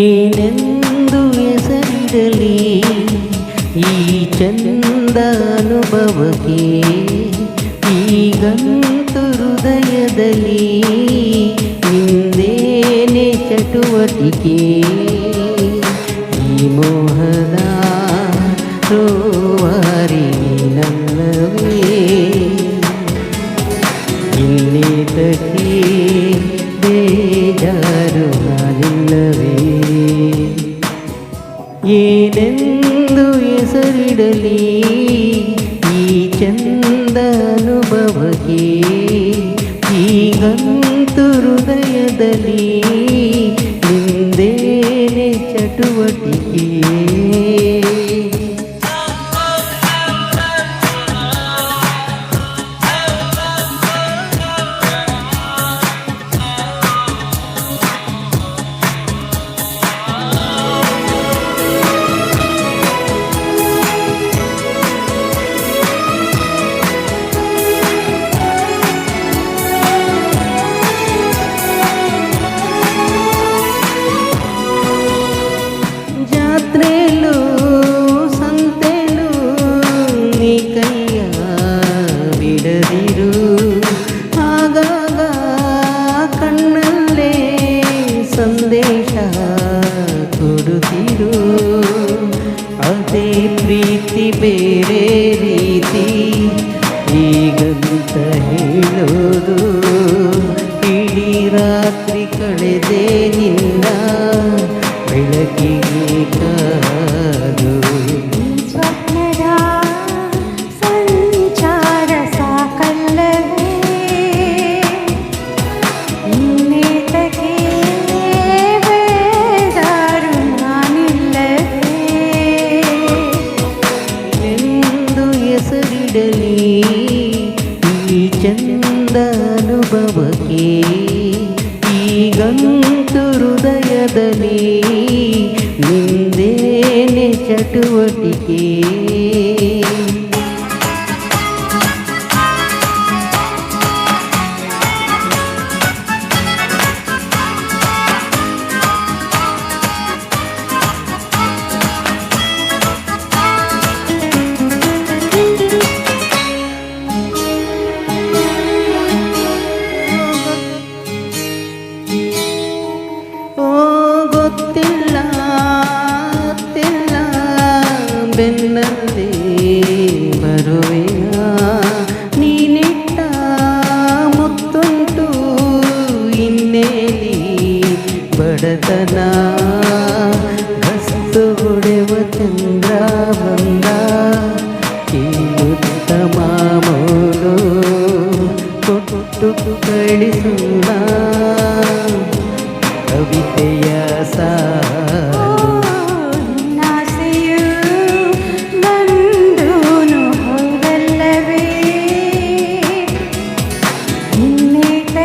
ಏನೆಂದು ಹೆಸರಿಡಲಿ ಈ ಚಂದ ಅನುಭವಕ್ಕೆ ಈಗಂತೂ ಹೃದಯದಲ್ಲಿ ನಿಂದೇನೆ ಚಟುವಟಿಕೆ ಈ ಮೋಹದ ರೋವಾರಿ ನಲ್ಲವೇ ಇನ್ನೇತಕ್ಕೆ ಹೆಸರಿಡಲಿ ಈ ಚಂದ ಅನುಭವಕ್ಕೆ ಈಗಂತೂ ಹೃದಯದಲ್ಲಿ ನಿಂದೇನೆ ಚಟುವಟಿಕೆ. ಈಗಂತ ಹೇಳೋದು ಅನುಭವಕ್ಕೆ ಈಗಂತೂ ಹೃದಯದಲ್ಲಿ ನಿಂದೇನೆ ಚಟುವಟಿಕೆ ಗೊತ್ತಿಲ್ಲ ಗೊತ್ತಿಲ್ಲ ಬೆನ್ನಲ್ಲಿ ಬರುವೆಯ ನೀನಿಟ್ಟ ಮುತ್ತುಂಟು ಇನ್ನೇಲಿ ಬಡತನ ಗಸ್ತು ಹೊಡೆವ ಚಂದ್ರ ಬಂದ ಕೀಳುತ್ತ ಮಾಮೂಲು ಕೊಟ್ಟು ಕಳಿಸುವ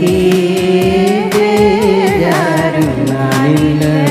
കീ ജരുന്നാലില്ല